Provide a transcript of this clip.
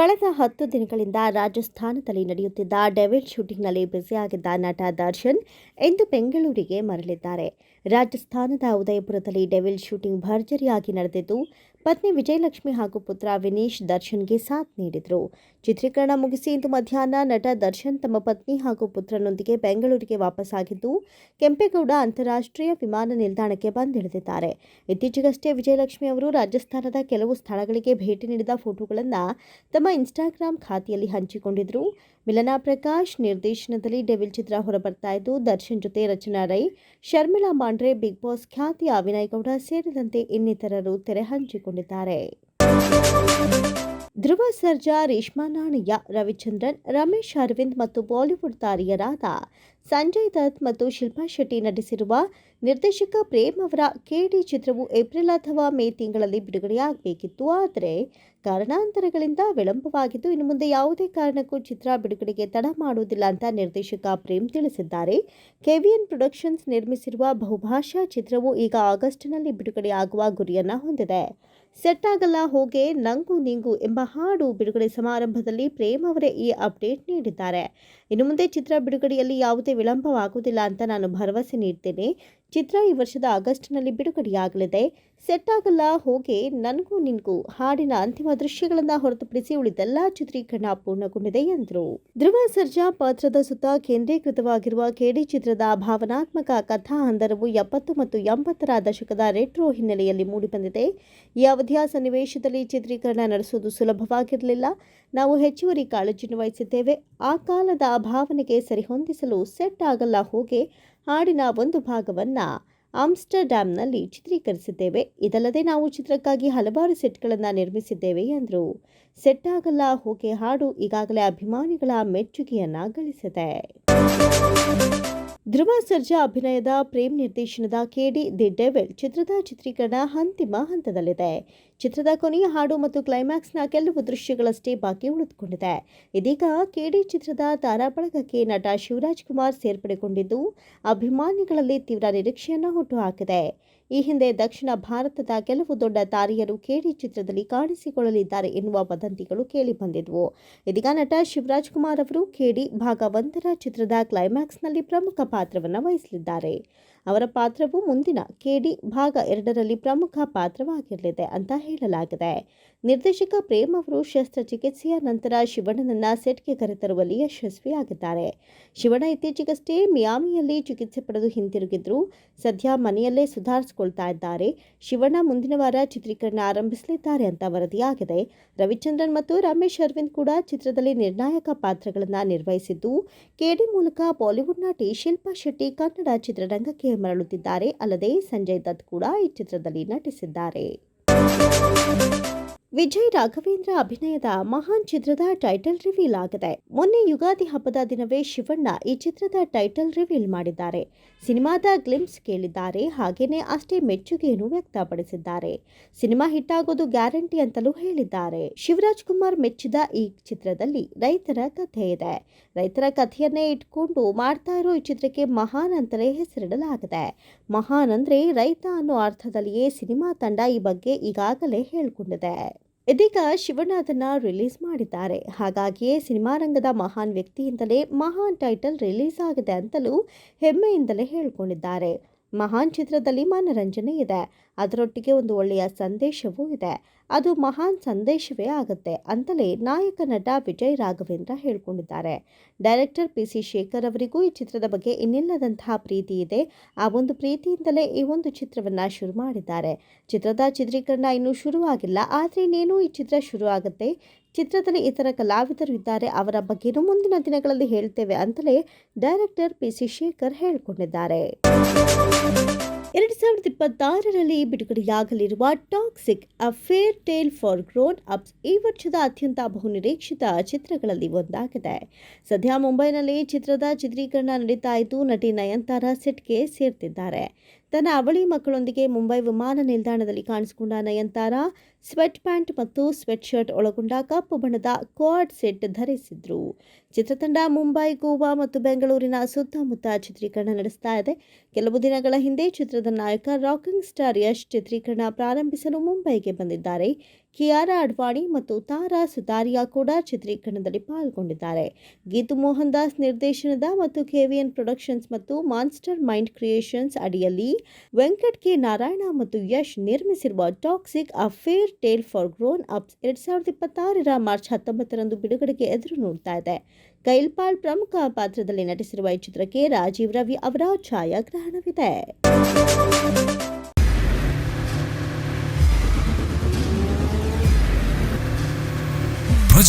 ಕಳೆದ ಹತ್ತು ದಿನಗಳಿಂದ ರಾಜಸ್ಥಾನದಲ್ಲಿ ನಡೆಯುತ್ತಿದ್ದ ಡೆವಿಲ್ ಶೂಟಿಂಗ್ನಲ್ಲಿ ಬ್ಯುಸಿಯಾಗಿದ್ದ ನಟ ದರ್ಶನ್ ಇಂದು ಬೆಂಗಳೂರಿಗೆ ಮರಳಿದ್ದಾರೆ. ರಾಜಸ್ಥಾನದ ಉದಯಪುರದಲ್ಲಿ ಡೆವಿಲ್ ಶೂಟಿಂಗ್ ಭರ್ಜರಿಯಾಗಿ ನಡೆದಿದ್ದು ಪತ್ನಿ ವಿಜಯಲಕ್ಷ್ಮಿ ಹಾಗೂ ಪುತ್ರ ವಿನೇಶ್ ದರ್ಶನ್ಗೆ ಸಾಥ್ ನೀಡಿದರು. ಚಿತ್ರೀಕರಣ ಮುಗಿಸಿ ಇಂದು ಮಧ್ಯಾಹ್ನ ನಟ ದರ್ಶನ್ ತಮ್ಮ ಪತ್ನಿ ಹಾಗೂ ಪುತ್ರನೊಂದಿಗೆ ಬೆಂಗಳೂರಿಗೆ ವಾಪಸ್ಸಾಗಿದ್ದು, ಕೆಂಪೇಗೌಡ ಅಂತಾರಾಷ್ಟ್ರೀಯ ವಿಮಾನ ನಿಲ್ದಾಣಕ್ಕೆ ಬಂದಿಳಿದಿದ್ದಾರೆ. ಇತ್ತೀಚೆಗಷ್ಟೇ ವಿಜಯಲಕ್ಷ್ಮಿ ಅವರು ರಾಜಸ್ಥಾನದ ಕೆಲವು ಸ್ಥಳಗಳಿಗೆ ಭೇಟಿ ನೀಡಿದ ಫೋಟೋಗಳನ್ನು ತಮ್ಮ ಇನ್ಸ್ಟಾಗ್ರಾಂ ಖಾತೆಯಲ್ಲಿ ಹಂಚಿಕೊಂಡಿದ್ದರು ಮಿಲನಾ ಪ್ರಕಾಶ್ ನಿರ್ದೇಶನದಲ್ಲಿ ಡೆವಿಲ್ ಚಿತ್ರ ಹೊರಬರ್ತಾ ಇದ್ದು, ದರ್ಶನ್ ಜೊತೆ ರಚನಾ ರೈ, ಶರ್ಮಿಳಾ ಮಾಂಡ್ರೆ, ಬಿಗ್ ಬಾಸ್ ಖ್ಯಾತಿಯ ವಿನಯ್ ಗೌಡ ಸೇರಿದಂತೆ ಇನ್ನಿತರರು ತೆರೆ ಹಂಚಿಕೊಂಡಿದ್ದಾರೆ ಧ್ರುವ ಸರ್ಜಾ, ರೇಷ್ಮಾ ನಾಣಯ್ಯ, ರವಿಚಂದ್ರನ್, ರಮೇಶ್ ಅರವಿಂದ್ ಮತ್ತು ಬಾಲಿವುಡ್ ತಾರೆಯರಾದ ಸಂಜಯ್ ದತ್ ಮತ್ತು ಶಿಲ್ಪಾ ಶೆಟ್ಟಿ ನಟಿಸಿರುವ ನಿರ್ದೇಶಕ ಪ್ರೇಮ್ ಅವರ ಕೆಡಿ ಚಿತ್ರವು ಏಪ್ರಿಲ್ ಅಥವಾ ಮೇ ತಿಂಗಳಲ್ಲಿ ಬಿಡುಗಡೆಯಾಗಬೇಕಿತ್ತು ಆದರೆ ಕಾರಣಾಂತರಗಳಿಂದ ವಿಳಂಬವಾಗಿದ್ದು, ಇನ್ನು ಮುಂದೆ ಯಾವುದೇ ಕಾರಣಕ್ಕೂ ಚಿತ್ರ ಬಿಡುಗಡೆಗೆ ತಡ ಮಾಡುವುದಿಲ್ಲ ಅಂತ ನಿರ್ದೇಶಕ ಪ್ರೇಮ್ ತಿಳಿಸಿದ್ದಾರೆ. ಕೆವಿಎನ್ ಪ್ರೊಡಕ್ಷನ್ಸ್ ನಿರ್ಮಿಸಿರುವ ಬಹುಭಾಷಾ ಚಿತ್ರವು ಈಗ ಆಗಸ್ಟ್ನಲ್ಲಿ ಬಿಡುಗಡೆಯಾಗುವ ಗುರಿಯನ್ನು ಹೊಂದಿದೆ. ಸೆಟ್ ಆಗಲ್ಲ ಹೋಗೆ ನಂಗು ನಿಂಗು ಎಂಬ ಹಾಡು ಬಿಡುಗಡೆ ಸಮಾರಂಭದಲ್ಲಿ ಪ್ರೇಮ್ ಅವರೇ ಈ ಅಪ್ಡೇಟ್ ನೀಡಿದ್ದಾರೆ. ಇನ್ನು ಮುಂದೆ ಚಿತ್ರ ಬಿಡುಗಡೆಯಲ್ಲಿ ಯಾವುದೇ ವಿಳಂಬವಾಗುವುದಿಲ್ಲ ಅಂತ ನಾನು ಭರವಸೆ ನೀಡ್ತೇನೆ. ಚಿತ್ರ ಈ ವರ್ಷದ ಆಗಸ್ಟ್ನಲ್ಲಿ ಬಿಡುಗಡೆಯಾಗಲಿದೆ. ಸೆಟ್ ಆಗಲ್ಲ ಹೋಗಿ, ನನಗೂ ನಿನ್ಗೂ ಹಾಡಿನ ಅಂತಿಮ ದೃಶ್ಯಗಳನ್ನು ಹೊರತುಪಡಿಸಿ ಉಳಿದೆಲ್ಲ ಚಿತ್ರೀಕರಣ ಪೂರ್ಣಗೊಂಡಿದೆ ಎಂದರು. ಧ್ರುವ ಸರ್ಜಾ ಪಾತ್ರದ ಸುತ್ತ ಕೇಂದ್ರೀಕೃತವಾಗಿರುವ ಕೆಡಿ ಚಿತ್ರದ ಭಾವನಾತ್ಮಕ ಕಥಾ ಹಂದರವು ಎಪ್ಪತ್ತು ಮತ್ತು ಎಂಬತ್ತರ ದಶಕದ ರೆಟ್ರೋ ಹಿನ್ನೆಲೆಯಲ್ಲಿ ಮೂಡಿಬಂದಿದೆ. ಈ ಅವಧಿಯ ಸನ್ನಿವೇಶದಲ್ಲಿ ಚಿತ್ರೀಕರಣ ನಡೆಸುವುದು ಸುಲಭವಾಗಿರಲಿಲ್ಲ. ನಾವು ಹೆಚ್ಚುವರಿ ಕಾಳಜಿಯನ್ನು ವಹಿಸಿದ್ದೇವೆ. ಆ ಕಾಲದ ಭಾವನೆಗೆ ಸರಿಹೊಂದಿಸಲು ಸೆಟ್ ಆಗಲ್ಲ ಹೋಗೆ ಹಾಡಿನ ಒಂದು ಭಾಗವನ್ನು ಆಮ್ಸ್ಟರ್ಡ್ಯಾಮ್ನಲ್ಲಿ ಚಿತ್ರೀಕರಿಸಿದ್ದೇವೆ. ಇದಲ್ಲದೆ ನಾವು ಚಿತ್ರಕ್ಕಾಗಿ ಹಲವಾರು ಸೆಟ್ಗಳನ್ನು ನಿರ್ಮಿಸಿದ್ದೇವೆ ಎಂದರು. ಸೆಟ್ ಆಗಲ್ಲ ಹೋಗಿ ಹಾಡು ಈಗಾಗಲೇ ಅಭಿಮಾನಿಗಳ ಮೆಚ್ಚುಗೆಯನ್ನು ಗಳಿಸಿದೆ. ಧ್ರುವ ಸರ್ಜಾ ಅಭಿನಯದ ಪ್ರೇಮ್ ನಿರ್ದೇಶನದ ಕೆಡಿ ದಿ ಡೆವಿಲ್ ಚಿತ್ರದ ಚಿತ್ರೀಕರಣ ಅಂತಿಮ ಹಂತದಲ್ಲಿದೆ. ಚಿತ್ರದ ಕೊನೆಯ ಹಾಡು ಮತ್ತು ಕ್ಲೈಮ್ಯಾಕ್ಸ್ನ ಕೆಲವು ದೃಶ್ಯಗಳಷ್ಟೇ ಬಾಕಿ ಉಳಿದುಕೊಂಡಿದೆ. ಇದೀಗ ಕೆಡಿ ಚಿತ್ರದ ತಾರಾ ಬಳಗಕ್ಕೆ ನಟ ಶಿವರಾಜ್ ಕುಮಾರ್ ಸೇರ್ಪಡೆಗೊಂಡಿದ್ದು, ಅಭಿಮಾನಿಗಳಲ್ಲಿ ತೀವ್ರ ನಿರೀಕ್ಷೆಯನ್ನು ಹುಟ್ಟುಹಾಕಿದೆ. ಈ ಹಿಂದೆ ದಕ್ಷಿಣ ಭಾರತದ ಕೆಲವು ದೊಡ್ಡ ತಾರೆಯರು ಕೆಡಿ ಚಿತ್ರದಲ್ಲಿ ಕಾಣಿಸಿಕೊಳ್ಳಲಿದ್ದಾರೆ ಎನ್ನುವ ವದಂತಿಗಳು ಕೇಳಿಬಂದಿದ್ವು ಇದೀಗ ನಟ ಶಿವರಾಜ್ ಕುಮಾರ್ ಅವರು ಕೆಡಿ ಭಾಗ ಒಂದರ ಚಿತ್ರದ ಕ್ಲೈಮ್ಯಾಕ್ಸ್ನಲ್ಲಿ ಪ್ರಮುಖ ಪಾತ್ರವನ್ನು ವಹಿಸಲಿದ್ದಾರೆ. ಅವರ ಪಾತ್ರವು ಮುಂದಿನ ಕೆಡಿ ಭಾಗ ಎರಡರಲ್ಲಿ ಪ್ರಮುಖ ಪಾತ್ರವಾಗಿರಲಿದೆ ಅಂತ ಹೇಳಲಾಗಿದೆ. ನಿರ್ದೇಶಕ ಪ್ರೇಮ್ ಅವರು ಶಸ್ತ್ರಚಿಕಿತ್ಸೆಯ ನಂತರ ಶಿವಣ್ಣನನ್ನ ಸೆಟ್ಗೆ ಕರೆತರುವಲ್ಲಿ ಯಶಸ್ವಿಯಾಗಿದ್ದಾರೆ. ಶಿವಣ್ಣ ಇತ್ತೀಚೆಗಷ್ಟೇ ಮಿಯಾಮಿಯಲ್ಲಿ ಚಿಕಿತ್ಸೆ ಪಡೆದು ಹಿಂತಿರುಗಿದ್ರು. ಸದ್ಯ ಮನೆಯಲ್ಲೇ ಸುಧಾರಿಸಿಕೊಳ್ತಾ ಇದ್ದಾರೆ. ಶಿವಣ್ಣ ಮುಂದಿನ ವಾರ ಚಿತ್ರೀಕರಣ ಆರಂಭಿಸಲಿದ್ದಾರೆ ಅಂತ ವರದಿಯಾಗಿದೆ. ರವಿಚಂದ್ರನ್ ಮತ್ತು ರಮೇಶ್ ಅರವಿಂದ್ ಕೂಡ ಚಿತ್ರದಲ್ಲಿ ನಿರ್ಣಾಯಕ ಪಾತ್ರಗಳನ್ನು ನಿರ್ವಹಿಸಿದ್ದು, ಕೆಡಿ ಮೂಲಕ ಬಾಲಿವುಡ್ ನಟಿ ಶಿಲ್ಪಾ ಶೆಟ್ಟಿ ಕನ್ನಡ ಚಿತ್ರರಂಗಕ್ಕೆ ಮರಳುತ್ತಿದ್ದಾರೆ. ಅಲ್ಲದೆ ಸಂಜಯ್ ದತ್ ಕೂಡ ಈ ಚಿತ್ರದಲ್ಲಿ ನಟಿಸಿದ್ದಾರೆ. ವಿಜಯ್ ರಾಘವೇಂದ್ರ ಅಭಿನಯದ ಮಹಾನ್ ಚಿತ್ರದ ಟೈಟಲ್ ರಿವೀಲ್ ಆಗಿದೆ. ಮೊನ್ನೆ ಯುಗಾದಿ ಹಬ್ಬದ ದಿನವೇ ಶಿವಣ್ಣ ಈ ಚಿತ್ರದ ಟೈಟಲ್ ರಿವೀಲ್ ಮಾಡಿದ್ದಾರೆ. ಸಿನಿಮಾದ ಗ್ಲಿಮ್ಸ್ ಕೇಳಿದ್ದಾರೆ, ಹಾಗೇನೆ ಅಷ್ಟೇ ಮೆಚ್ಚುಗೆಯನ್ನು ವ್ಯಕ್ತಪಡಿಸಿದ್ದಾರೆ. ಸಿನಿಮಾ ಹಿಟ್ ಆಗೋದು ಗ್ಯಾರಂಟಿ ಅಂತಲೂ ಹೇಳಿದ್ದಾರೆ. ಶಿವರಾಜ್ ಕುಮಾರ್ ಮೆಚ್ಚಿದ ಈ ಚಿತ್ರದಲ್ಲಿ ರೈತರ ಕಥೆ ಇದೆ. ರೈತರ ಕಥೆಯನ್ನೇ ಇಟ್ಕೊಂಡು ಮಾಡ್ತಾ ಇರೋ ಈ ಚಿತ್ರಕ್ಕೆ ಮಹಾನ್ ಅಂತಲೇ ಹೆಸರಿಡಲಾಗಿದೆ. ಮಹಾನ್ ಅಂದ್ರೆ ರೈತ ಅನ್ನೋ ಅರ್ಥದಲ್ಲಿಯೇ ಸಿನಿಮಾ ತಂಡ ಈ ಬಗ್ಗೆ ಈಗಾಗಲೇ ಹೇಳಿಕೊಂಡಿದೆ. ಇದೀಗ ಶಿವಣ್ಣ ರಿಲೀಸ್ ಮಾಡಿದ್ದಾರೆ. ಹಾಗಾಗಿಯೇ ಸಿನಿಮಾ ರಂಗದ ಮಹಾನ್ ವ್ಯಕ್ತಿಯಿಂದಲೇ ಮಹಾನ್ ಟೈಟಲ್ ರಿಲೀಸ್ ಆಗಿದೆ ಅಂತಲೂ ಹೆಮ್ಮೆಯಿಂದಲೇ ಹೇಳಿಕೊಂಡಿದ್ದಾರೆ. ಮಹಾನ್ ಚಿತ್ರದಲ್ಲಿ ಮನರಂಜನೆ ಇದೆ. ಅದರೊಟ್ಟಿಗೆ ಒಂದು ಒಳ್ಳೆಯ ಸಂದೇಶವೂ ಇದೆ. ಅದು ಮಹಾನ್ ಸಂದೇಶವೇ ಆಗುತ್ತೆ ಅಂತಲೇ ನಾಯಕ ನಟ ವಿಜಯ್ ರಾಘವೇಂದ್ರ ಹೇಳಿಕೊಂಡಿದ್ದಾರೆ. ಡೈರೆಕ್ಟರ್ ಪಿ ಸಿ ಶೇಖರ್ ಅವರಿಗೂ ಈ ಚಿತ್ರದ ಬಗ್ಗೆ ಇನ್ನಿಲ್ಲದಂತಹ ಪ್ರೀತಿ ಇದೆ. ಆ ಒಂದು ಪ್ರೀತಿಯಿಂದಲೇ ಈ ಒಂದು ಚಿತ್ರವನ್ನು ಶುರು ಮಾಡಿದ್ದಾರೆ. ಚಿತ್ರದ ಚಿತ್ರೀಕರಣ ಇನ್ನೂ ಶುರುವಾಗಿಲ್ಲ, ಆದರೆ ಇನ್ನೇನು ಈ ಚಿತ್ರ ಶುರು ಆಗುತ್ತೆ ಚಿತ್ರದಲ್ಲಿ ಇತರ ಕಲಾವಿದರು ಇದ್ದಾರೆ. ಅವರ ಬಗ್ಗೆನೂ ಮುಂದಿನ ದಿನಗಳಲ್ಲಿ ಹೇಳ್ತೇವೆ ಅಂತಲೇ ಡೈರೆಕ್ಟರ್ ಪಿ ಸಿ ಶೇಖರ್ ಹೇಳಿಕೊಂಡಿದ್ದಾರೆ. ಎರಡು ಸಾವಿರದ ಇಪ್ಪತ್ತಾರರಲ್ಲಿ ಬಿಡುಗಡೆಯಾಗಲಿರುವ Toxic a fairy tale for grown ups ಈ ವರ್ಷದ ಅತ್ಯಂತ ಬಹುನಿರೀಕ್ಷಿತ ಚಿತ್ರಗಳಲ್ಲಿ ಒಂದಾಗಿದೆ. ಸದ್ಯ ಮುಂಬೈನಲ್ಲಿ ಚಿತ್ರದ ಚಿತ್ರೀಕರಣ ನಡೀತಾ ಇದ್ದು, ನಟಿ ನಯನ್ತಾರ ಸೆಟ್ಗೆ ಸೇರ್ತಿದ್ದಾರೆ. ತನ್ನ ಅವಳಿ ಮಕ್ಕಳೊಂದಿಗೆ ಮುಂಬೈ ವಿಮಾನ ನಿಲ್ದಾಣದಲ್ಲಿ ಕಾಣಿಸಿಕೊಂಡ ನಯನತಾರ ಸ್ವೆಟ್ ಪ್ಯಾಂಟ್ ಮತ್ತು ಸ್ವೆಟ್ ಶರ್ಟ್ ಒಳಗೊಂಡ ಕಪ್ಪು ಬಣ್ಣದ ಕ್ವಾಡ್ ಸೆಟ್ ಧರಿಸಿದ್ರು. ಚಿತ್ರತಂಡ ಮುಂಬೈ, ಗೋವಾ ಮತ್ತು ಬೆಂಗಳೂರಿನ ಸುತ್ತಮುತ್ತ ಚಿತ್ರೀಕರಣ ನಡೆಸ್ತಾ ಇದೆ. ಕೆಲವು ದಿನಗಳ ಹಿಂದೆ ಚಿತ್ರದ ನಾಯಕ ರಾಕಿಂಗ್ ಸ್ಟಾರ್ ಯಶ್ ಚಿತ್ರೀಕರಣ ಪ್ರಾರಂಭಿಸಲು ಮುಂಬೈಗೆ ಬಂದಿದ್ದಾರೆ. ಕಿಯಾರಾ ಅಡ್ವಾಣಿ ಮತ್ತು ತಾರಾ ಸುತಾರಿಯಾ ಕೂಡ ಚಿತ್ರೀಕರಣದಲ್ಲಿ ಪಾಲ್ಗೊಂಡಿದ್ದಾರೆ. ಗೀತು ಮೋಹನ್ ದಾಸ್ ನಿರ್ದೇಶನದ ಮತ್ತು ಕೆವಿಎನ್ ಪ್ರೊಡಕ್ಷನ್ಸ್ ಮತ್ತು ಮಾನ್ಸ್ಟರ್ ಮೈಂಡ್ ಕ್ರಿಯೇಷನ್ಸ್ ಅಡಿಯಲ್ಲಿ ವೆಂಕಟ್ ಕೆ. ನಾರಾಯಣ ಮತ್ತು ಯಶ್ ನಿರ್ಮಿಸಿರುವ Toxic a fairy tale for grown ups ಎರಡ್ ಸಾವಿರದ ಇಪ್ಪತ್ತಾರರ ಮಾರ್ಚ್ ಹತ್ತೊಂಬತ್ತರಂದು ಬಿಡುಗಡೆಗೆ ಎದುರು ನೋಡ್ತಾ ಇದೆ. ಕೈಲ್ಪಾಲ್ ಪ್ರಮುಖ ಪಾತ್ರದಲ್ಲಿ ನಟಿಸಿರುವ ಈ ಚಿತ್ರಕ್ಕೆ ರಾಜೀವ್ ರವಿ ಅವರ ಛಾಯಾಗ್ರಹಣವಿದೆ.